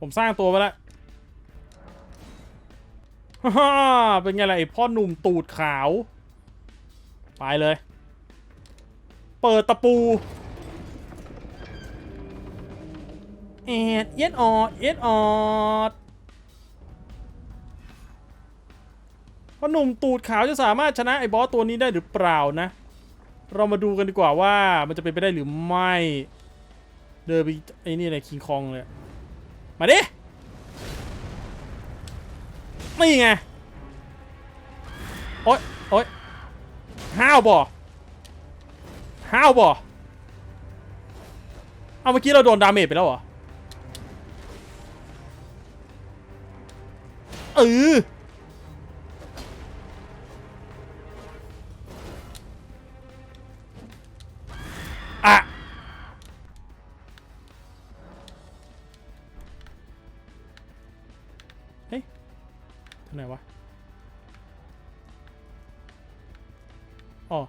ผมสร้างตัวไปแล้วฮ่าเป็นไงล่ะไอพ่อหนุ่มตูดขาว ไปเลย เปิดตะปูเอ็ดเอ็ดออดเอ็ดออดพ่อหนุ่มตูดขาวจะสามารถชนะไอ้บอสตัวนี้ได้หรือเปล่านะ เรามาดูกันดีกว่าว่ามันจะเป็นไปได้หรือไม่ เดินไปไอ้นี่อะไรคิงคองเลย มาดินี่ไง โอ๊ยโอ๊ยห้าวบ่ห้าวบ่เอาเมื่อกี้เราโดนดาเมจไปแล้วเหรอ เอออะ ไหนวะ อ๋อ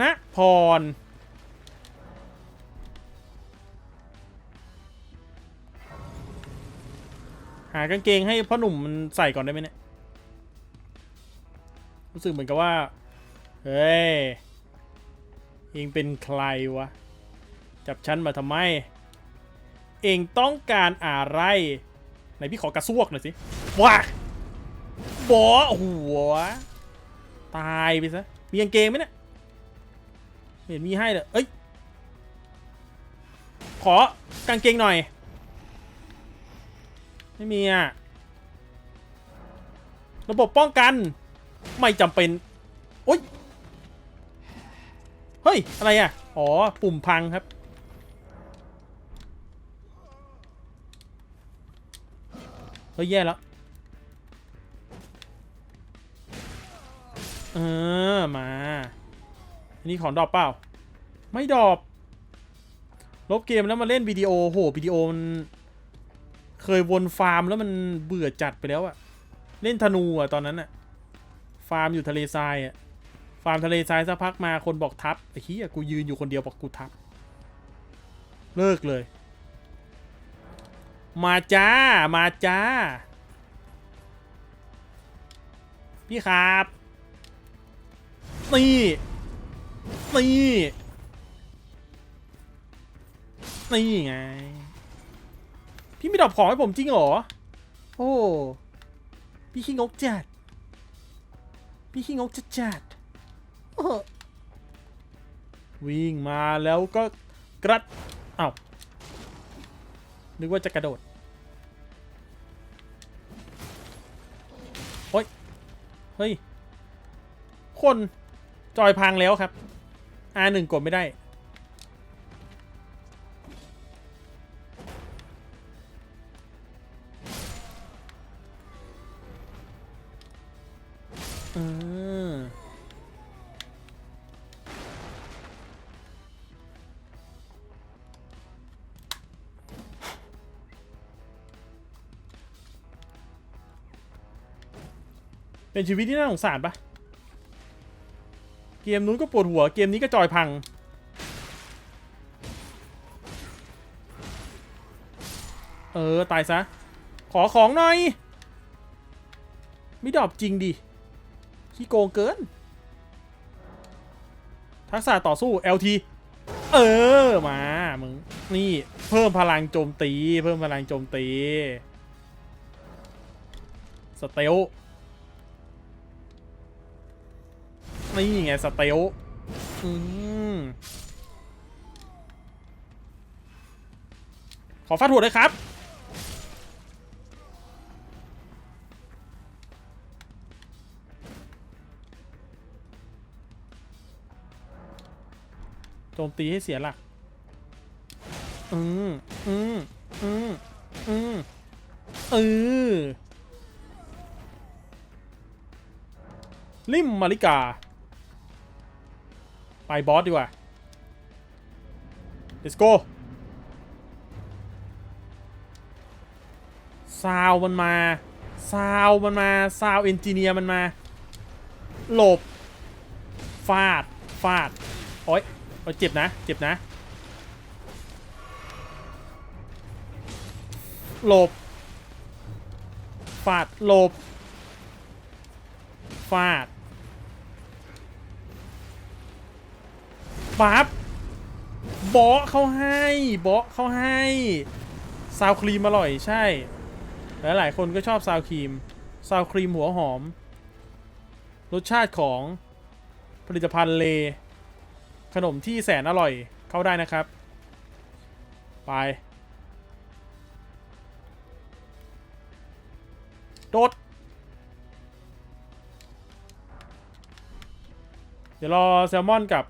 ณพรหากางเกงให้พ่อหนุ่มมันใส่ก่อนได้ไหมเนี่ย รู้สึกเหมือนกับว่า เฮ้ยเองเป็นใครวะ จับฉันมาทำไม เองต้องการอะไรไหนพี่ขอกระซวกหน่อยสิว้าบอหัว ตายไปซะ มีกางเกงไหมเนี่ยเห็นมีให้เลยเอ้ย ขอกางเกงหน่อย ไม่มีอะ ระบบป้องกัน ไม่จำเป็น โอ๊ย เฮ้ย อะไรอะ อ๋อ ปุ่มพังครับ เฮ้ย แย่แล้ว เออ มา อันนี้ของดอปเปล่า ไม่ดอปลบเกมแล้วมาเล่นวิดีโอ โหวิดีโอมัน เคยวนฟาร์มแล้วมันเบื่อจัดไปแล้วอะเล่นธนูอะตอนนั้นอะฟาร์มอยู่ทะเลทรายอะ ฟาร์มทะเลทรายสักพักมาคนบอกทับไอ้เหี้ยกูยืนอยู่คนเดียวบอกกูทับ เลิกเลย มาจ้า มาจ้า พี่ครับนี่นี่นี่ไง พี่ไม่ดรอปของให้ผมจริงเหรอ โอ้ พี่ขี้งกจัด พี่ขี้งกจัดจัดโอ้ วิ่งมาแล้วก็กระดเอ้านึกว่าจะกระโดด โอ้ย เฮ้ย คนจอยพังแล้วครับ R1 กดไม่ได้ เป็นชีวิตที่น่าสงสารปะเกมนู้นก็ปวดหัว เกมนี้ก็จอยพัง เออ ตายซะ ขอของหน่อย ไม่ดอปจริงดิ ขี้โกงเกิน ทักษะต่อสู้ LT เออ มา มึง นี่ เพิ่มพลังโจมตี เพิ่มพลังโจมตี สเตล นี่ไงสเตลอืมขอฟาดหัวเลยครับ โจมตีให้เสียหลัก อืมอืมอืมอืมเออลิมมาริกา ไปบอสดีกว่า let's go ซาวมันมา ซาวมันมา ซาวเอนจิเนียร์มันมา หลบ ฟาด ฟาด โอ๊ยโอ๊ยเจ็บนะ เจ็บนะ หลบ ฟาด หลบ ฟาด ปั๊บเบาะเขาให้เบาะเขาให้ซาวครีมอร่อยใช่ หลายๆคนก็ชอบซาวครีมซาวครีมหัวหอม รสชาติของผลิตภัณฑ์เล ขนมที่แสนอร่อยเข้าได้นะครับ ไป โดด เดี๋ยวรอแซลมอนกับ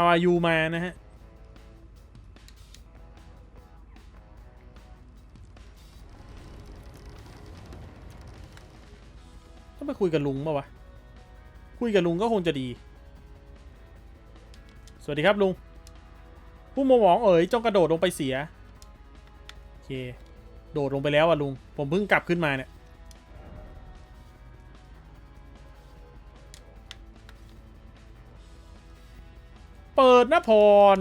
ฮาวายูมานะฮะ ต้องไปคุยกับลุงป่าวะ คุยกับลุงก็คงจะดี สวัสดีครับลุง ผู้โมหมองเอ๋ยจงกระโดดลงไปเสีย โอเค โดดลงไปแล้วอะลุง ผมเพิ่งกลับขึ้นมาเนี่ย ดนะพร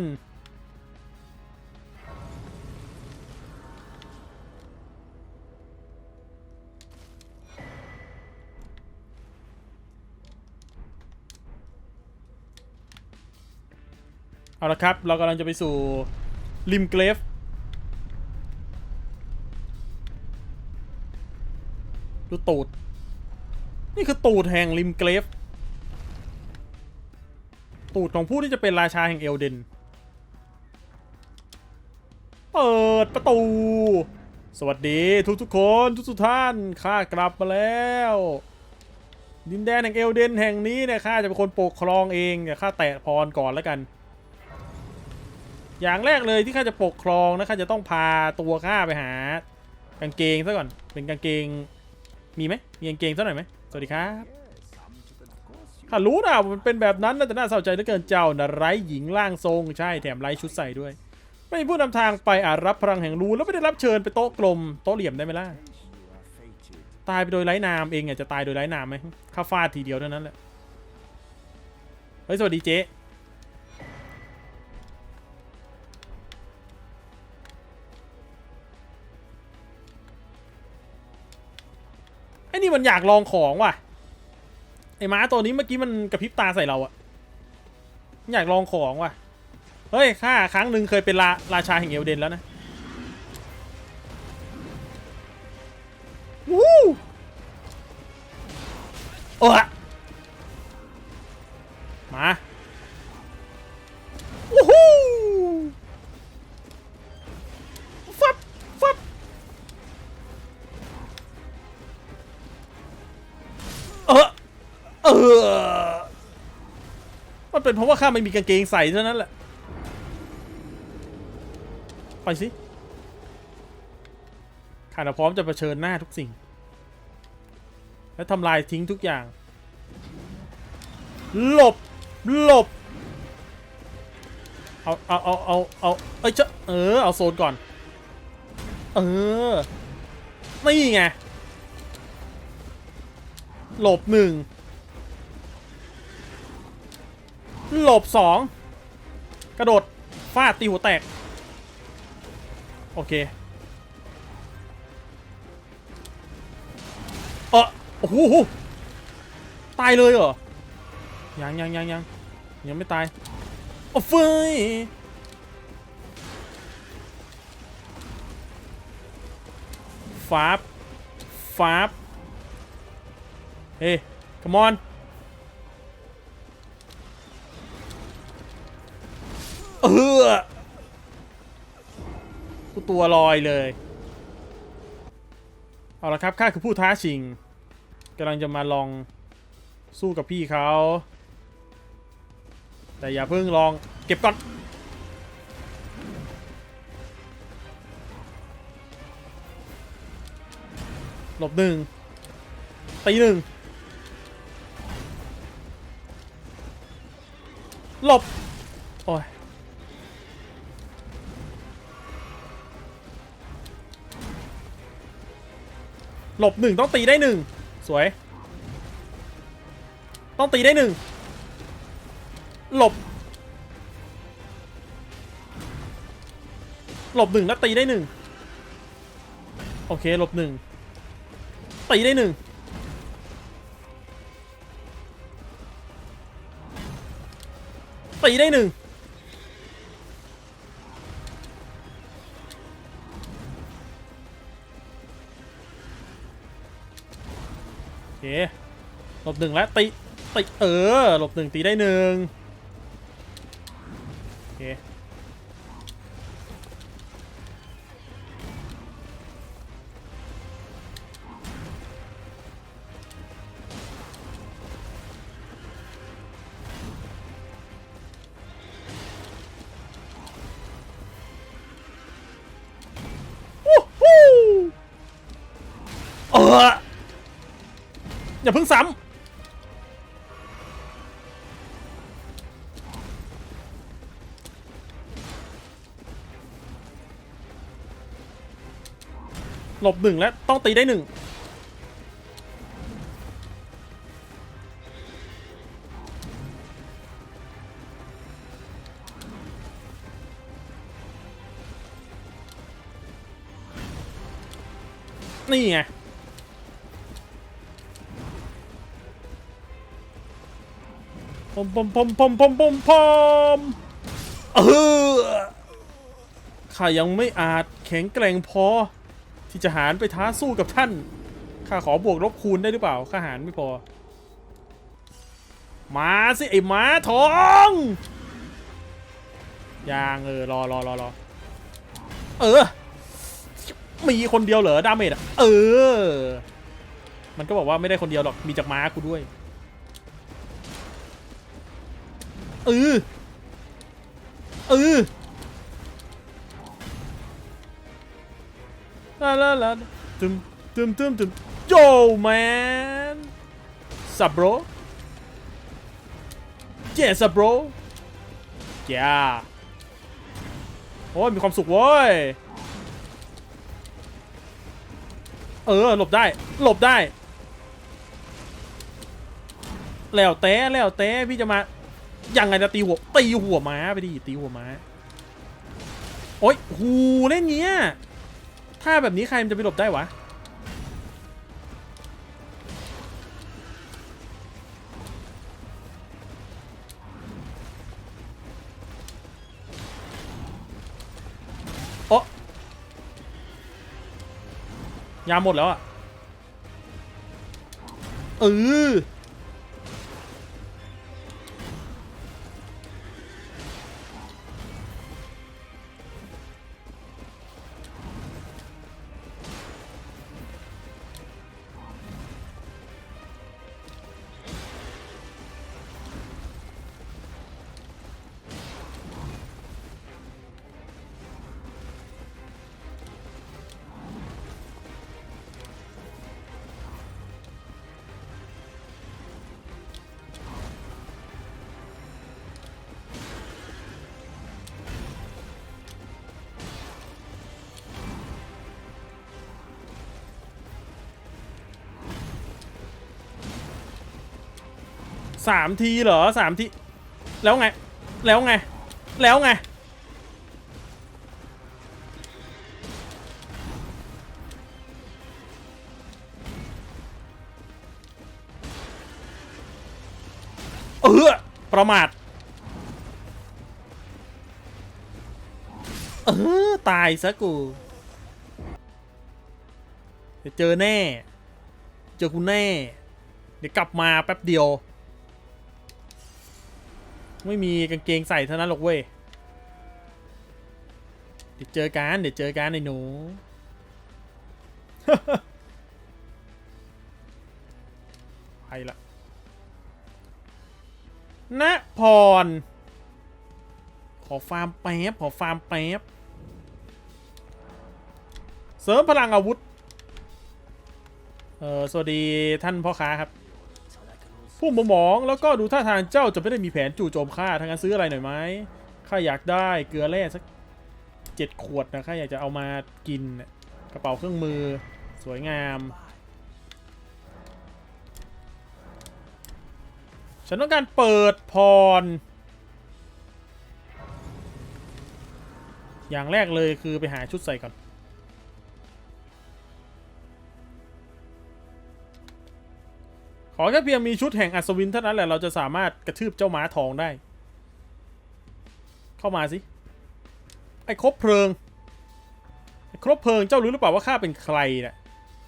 เอาละครับ เรากำลังจะไปสู่ริมเกรฟดูตูด นี่คือตูดแห่งริมเกรฟ ตูดของผู้ที่จะเป็นราชาแห่งเอลเดน เปิดประตู สวัสดีทุกทุกคนทุกทุกท่าน ข้ากลับมาแล้ว ดินแดนแห่งเอลเดนแห่งนี้เนี่ยข้าจะเป็นคนปกครองเองเดี๋ยวข้าแตะพรก่อนแล้วกัน อย่างแรกเลยที่ข้าจะปกครองนะข้าจะต้องพาตัวข้าไปหากางเกงซะก่อน เป็นกางเกง มีไหมมีกางเกงซะหน่อยไหมสวัสดีครับ ข้ารู้นะว่ามันเป็นแบบนั้นนะแต่น่าเศร้าใจเหลือเกินเจ้านะไร้หญิงร่างทรงใช่แถมไร้ชุดใส่ด้วย ไม่มีผู้นำทางไปอาจรับพลังแห่งรู้แล้วไม่ได้รับเชิญไปโต๊ะกลมโต๊ะเหลี่ยมได้ไหมล่ะตายไปโดยไร้นามเองอะจะตายโดยไร้นามไหมข้าฟาดทีเดียวเท่านั้นแหละเฮ้ยสวัสดีเจ๊ไอ้นี่มันอยากลองของว่ะ ไอ้ม้าตัวนี้เมื่อกี้มันกระพริบตาใส่เราอะอยากลองของว่ะ เฮ้ยข้าครั้งหนึ่งเคยเป็นราราชาแห่งเอลเดนแล้วนะวู้โอ้ะมาโอ้โห ออมันเป็นเพราะว่าข้าไม่มีกางเกงใส่เท่านั้นแหละ ไปสิข้าน่ะพร้อมจะเผชิญหน้าทุกสิ่ง และทำลายทิ้งทุกอย่าง หลบ หลบ เอา เอา เอา เอา เอา เอ้ยเจ้าเออ เอาโซนก่อน เออ นี่ไง หลบหนึ่ง หลบสองกระโดดฟาดตีหัวแตก โอเคเออโอ้โหตายเลยเหรอ ยังยังยังยังยังไม่ตายโอ้เฟยฟาบฟาบเฮ้ come on เออกูตัวลอยเลย เอาละครับข้าคือผู้ท้าชิงกำลังจะมาลองสู้กับพี่เขา แต่อย่าเพิ่งลองเก็บก่อนหลบหนึ่งตีหนึ่งหลบ หลบหนึ่งต้องตีได้หนึ่งสวย ต้องตีได้หนึ่งหลบ หลบหนึ่งแล้วตีได้หนึ่งโอเคหลบหนึ่งตีได้หนึ่งตีได้หนึ่ง หลบหนึ่งแล้วตีตีเออหลบหนึ่งตีได้หนึ่งโอเค หลบหนึ่งแล้วต้องตีได้หนึ่งนี่ไงพมพมพมพมพมพมพมเออข้ายังไม่อาจแข็งแกร่งพอ ที่จะหารไปท้าสู้กับท่าน ข้าขอบวกลบคูณได้หรือเปล่า ข้าหารไม่พอ มาสิไอ้หมาทองยางเออรอรอรอรอเออ มีคนเดียวเหรอดาเมจอะ เออ มันก็บอกว่าไม่ได้คนเดียวหรอก มีจากม้ากูด้วย เออ เออ ลาลาตึมตึมตึมตึมโยแมนสับโบรเจสับโบรแย่โอ้ยมีความสุขเว้ย เออ หลบได้ หลบได้ แล้วแต่แล้วแต่พี่จะมา ยังไงจะตีหัว ตีหัวม้าไปดิ ตีหัวม้า โอ้ยหูเล่นเงี้ย ถ้าแบบนี้ใครมันจะไปหลบได้วะ โอะยาหมดแล้วอะเออ สามทีเหรอสามที แล้วไง แล้วไง แล้วไง เออประมาท เออ ตายซะกู เดี๋ยวเจอแน่ เจอกูแน่ เดี๋ยวกลับมาแป๊บเดียว ไม่มีกางเกงใส่เท่านั้นหรอกเว้ย เดี๋ยวเจอกันเดี๋ยวเจอกันไอ้หนู ไปละณพร ขอฟาร์มแป๊บ ขอฟาร์มแป๊บ เสริมพลังอาวุธ เออสวัสดีท่านพ่อค้าครับ ผู้หมองแล้วก็ดูท่าทางเจ้าจะไม่ได้มีแผนจู่โจมข้าทางนั้นซื้ออะไรหน่อยไหมข้าอยากได้เกลือแร่สักเจ็ดขวดนะข้าอยากจะเอามากินกระเป๋าเครื่องมือสวยงาม ฉันต้องการเปิดพร อย่างแรกเลยคือไปหาชุดใส่ก่อน ขอแค่เพียงมีชุดแห่งอัศวินเท่านั้นแหละเราจะสามารถกระทืบเจ้าม้าทองได้ เข้ามาสิ ไอ้ครบเพลิง ไอ้ครบเพลิงเจ้ารู้หรือเปล่าว่าข้าเป็นใครเนี่ย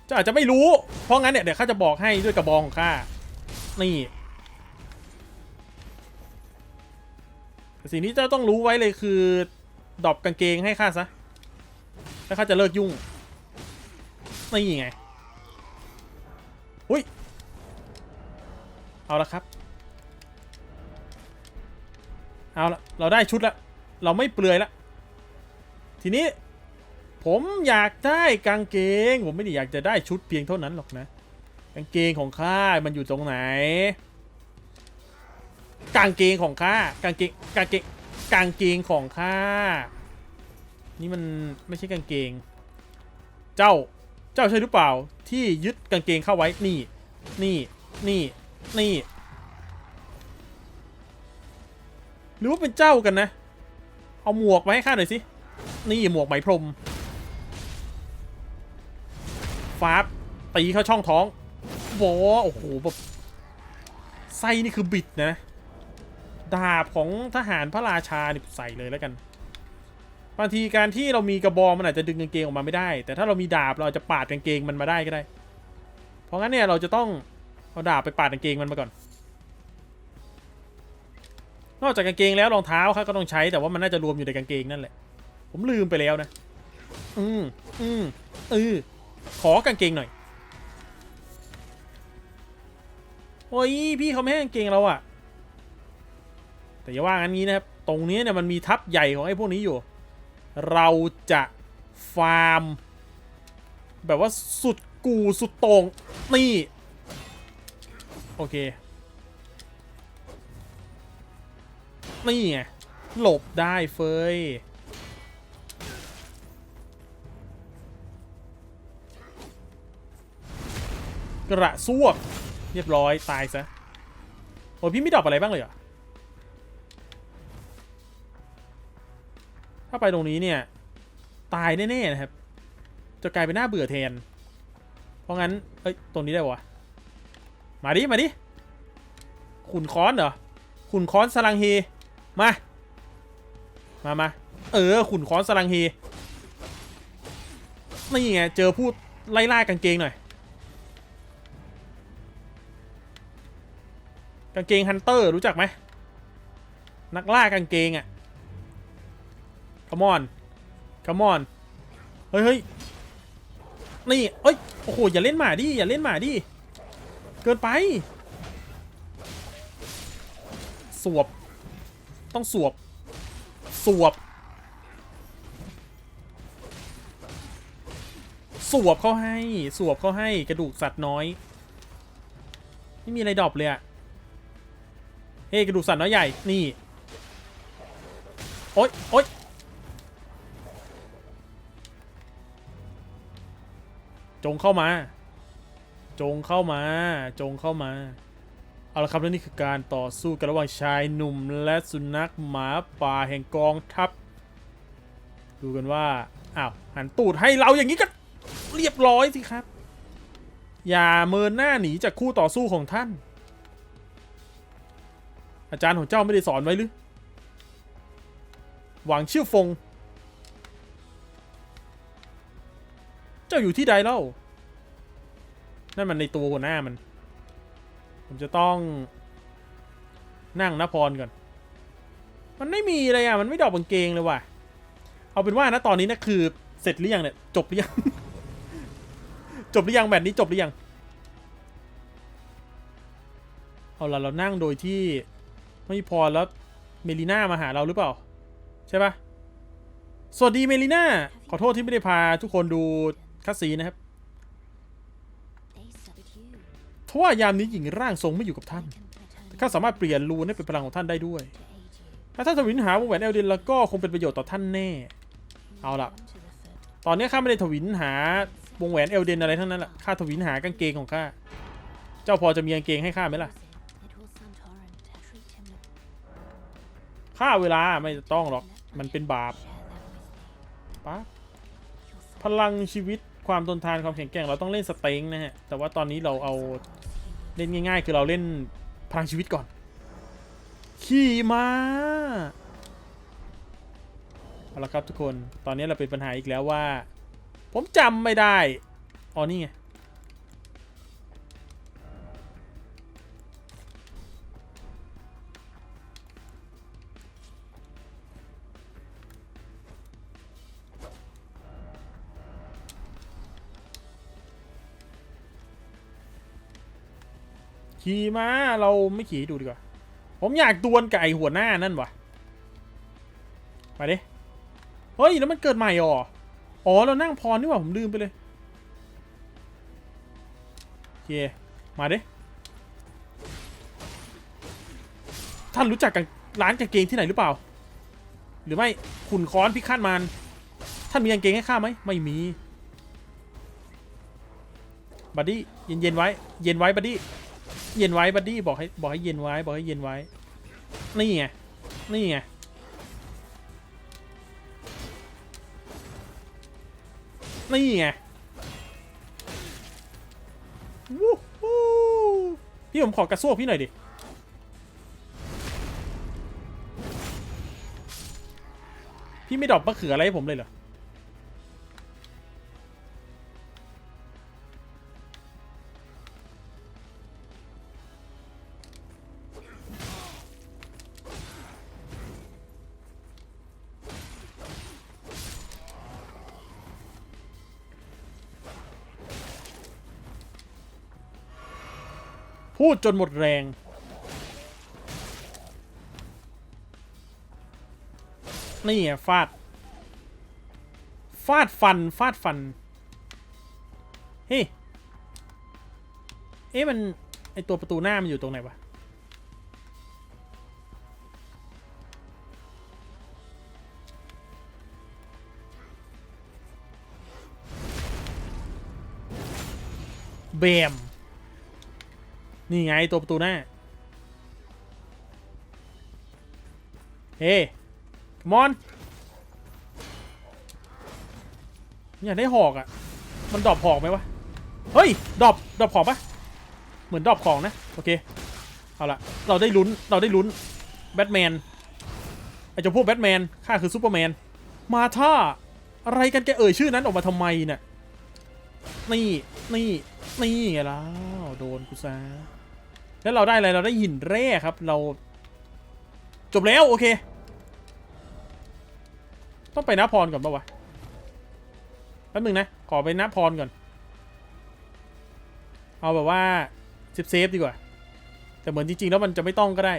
เจ้าอาจจะไม่รู้ เพราะงั้นเนี่ยเดี๋ยวข้าจะบอกให้ด้วยกระบองของข้า นี่ สิ่งที่เจ้าต้องรู้ไว้เลยคือดอปกางเกงให้ข้าซะ แล้วข้าจะเลิกยุ่ง นี่ไง อุ้ย เอาละครับ เอาละเราได้ชุดละ เราไม่เปลือยละ ทีนี้ ผมอยากได้กางเกง ผมไม่ได้อยากจะได้ชุดเพียงเท่านั้นหรอกนะ กางเกงของข้ามันอยู่ตรงไหน กางเกงของข้ากางเกงกางเกงกางเกงของข้า นี่มันไม่ใช่กางเกง เจ้า เจ้าใช่หรือเปล่า ที่ยึดกางเกงเข้าไว้ นี่ นี่ นี่ นี่หรือว่าเป็นเจ้ากันนะ เอาหมวกมาให้ข้าหน่อยสิ นี่หมวกไหมพรมฟาบตีเข้าช่องท้องโวโอ้โหแบบไส้นี่คือบิดนะ ดาบของทหารพระราชานี่ใส่เลยแล้วกัน บางทีการที่เรามีกระบองมันอาจจะดึงกางเกงออกมาไม่ได้ แต่ถ้าเรามีดาบเราจจะปาดกางเกงมันมาได้ก็ได้ เพราะงั้นเนี่ยเราจะต้อง เอาดาบไปปาดกางเกงมันมาก่อน นอกจากกางเกงแล้วรองเท้าครับก็ต้องใช้แต่ว่ามันน่าจะรวมอยู่ในกางเกงนั่นแหละ ผมลืมไปแล้วนะ อืมอืมเออขอกางเกงหน่อย โอ้ยพี่เขาไม่ให้กางเกงเราอะแต่อย่าว่างั้นนี้นะครับ ตรงนี้เนี่ยมันมีทัพใหญ่ของไอ้พวกนี้อยู่ เราจะฟาร์ม แบบว่าสุดกูสุดต่งนี่ โอเค นี่ไง หลบได้เฟยกระซวก เรียบร้อย ตายซะ โอ้พี่ไม่ดรอปอะไรบ้างเลยเหรอ ถ้าไปตรงนี้เนี่ย ตายแน่ ๆ นะครับ จะกลายเป็นหน้าเบื่อแทน เพราะงั้น เอ้ย ตรงนี้ได้ปะวะ มาดิ มาดิ ขุนค้อนเหรอ ขุนค้อนสลังเฮ มา มามา เออ ขุนค้อนสลังเฮ นี่ไง เจอพูดไล่ล่ากางเกงหน่อย กางเกงฮันเตอร์รู้จักไหม นักล่ากางเกงอะ่ะ come on come on เฮ้ยเฮ้ยนี่เอ้ย โอ้โห อย่าเล่นหมาดิ อย่าเล่นหมาดิ เกินไป สวบ ต้องสวบ สวบ สวบเขาให้ สวบเขาให้กระดูกสัตว์น้อย ไม่มีอะไรดรอปเลยอะเฮ้กระดูกสัตว์น้อยใหญ่ นี่ โอ๊ยโอ๊ยจงเข้ามา จงเข้ามา จงเข้ามา เอาละครับและนี่คือการต่อสู้กันระหว่างชายหนุ่มและสุนัขหมาป่าแห่งกองทัพ ดูกันว่า อ้าว หันตูดให้เราอย่างนี้ก็เรียบร้อยสิครับ อย่าเมินหน้าหนีจากคู่ต่อสู้ของท่าน อาจารย์ของเจ้าไม่ได้สอนไว้หรือ หวังชื่อฟง เจ้าอยู่ที่ใดเล่า นั่นมันในตัวหัวหน้ามัน ผมจะต้อง นั่งนพรก่อน มันไม่มีเลยอะ มันไม่ดอกกางเกงเลยว่ะ เอาเป็นว่านะตอนนี้นะคือ เสร็จหรือยังเนี่ย จบหรือยัง จบหรือยังแบบนี้จบหรือยัง เอาละเรานั่งโดยที่ไม่พอแล้วเมลิน่ามาหาเราหรือเปล่า ใช่ปะสวัสดีเมลิน่า ขอโทษที่ไม่ได้พาทุกคนดูคัสซีนะครับ ทว่ายามนี้หญิงร่างทรงไม่อยู่กับท่านข้าสามารถเปลี่ยนรูนให้เป็นพลังของท่านได้ด้วย ถ้าท่านทวินหาวงแหวนเอลเดนแล้วก็คงเป็นประโยชน์ต่อท่านแน่ เอาล่ะ ตอนนี้ข้าไม่ได้ทวินหาวงแหวนเอลเดนอะไรทั้งนั้นแหละข้าทวินหากางเกงของข้า เจ้าพอจะมีกางเกงให้ข้าไหมล่ะ It was Santorin. ฆ่าเวลาไม่ต้องหรอก มันเป็นบาปปั๊บพลังชีวิตความทนทานความแข็งแกร่งเราต้องเล่นสเต็งนะฮะ แต่ว่าตอนนี้เราเอา เล่นง่าย ๆ คือเราเล่นพลังชีวิตก่อน ขี่มาเอาละครับทุกคนตอนนี้เราเป็นปัญหาอีกแล้วว่า ผมจำไม่ได้อ๋อนี่ไง ขี่ม้าเราไม่ขี่ให้ดูดีกว่า ผมอยากดวลกับไอหัวหน้านั่นวะมาดิ เฮ้ย แล้วมันเกิดใหม่เหรออ๋อ เรานั่งพรนี่หว่าผมลืมไปเลยโอเคมาดิ ท่านรู้จักกับร้านกางเกงที่ไหนหรือเปล่า หรือไม่ขุนค้อนพิฆาตมารท่านมีกางเกงให้ข้าไหมไม่มีบัดดี้เย็นเย็นๆไว้ เย็นไว้บัดดี้ เย็นไว้บัดดี้บอกให้บอกให้เย็นไว้บอกให้เย็นไว้ นี่ไง นี่ไง นี่ไงวู้ฮู้พี่ผมขอกระซวกพี่หน่อยดิ พี่ไม่ดรอกมะเขืออะไรให้ผมเลยเหรอ พูดจนหมดแรง นี่ไงฟาด ฟาดฟัน ฟาดฟัน เฮ้เอ๊ะมัน ไอตัวประตูหน้ามันอยู่ตรงไหนวะ เบม นี่ไงตัวประตูหน้า เฮ้มอนอยากได้หอกอะ่ะ มันดรอปหอกไหมวะ เฮ้ยดรอปดรอปของปะเหมือนดรอปของนะ โอเค เอาละเราได้ลุ้น เราได้ลุ้น แบทแมน ไอ้เจ้าพวกแบทแมน ข้าคือซูเปอร์แมน มาท่า อะไรกันแกเอ่ยชื่อนั้นออกมาทำไมเนี่ย นี่ นี่ นี่ไงแล้วโดนกูซะ แล้วเราได้อะไรเราได้หินแร่ครับ เรา จบแล้วโอเค ต้องไปนับพรก่อนปะวะแป๊บนึงนะ ขอไปนับพรก่อน เอาแบบว่าเซฟเซฟดีกว่า แต่เหมือนจริง ๆ แล้วมันจะไม่ต้องก็ได้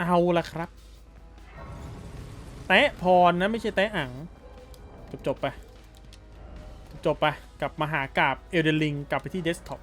เอาละครับ แตะพรนะ ไม่ใช่แตะอ่างจบจบ ๆ ไป จบไปกับมาหากราบเอลเดนลิงกลับไปที่เดสก์ท็อป